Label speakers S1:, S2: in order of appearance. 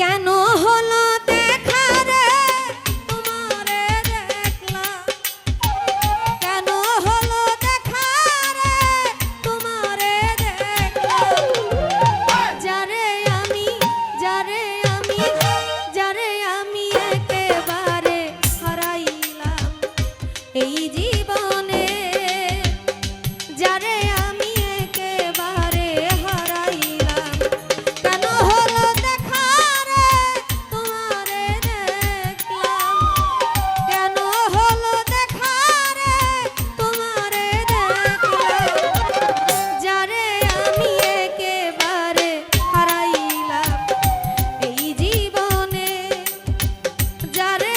S1: কেন হলো? got it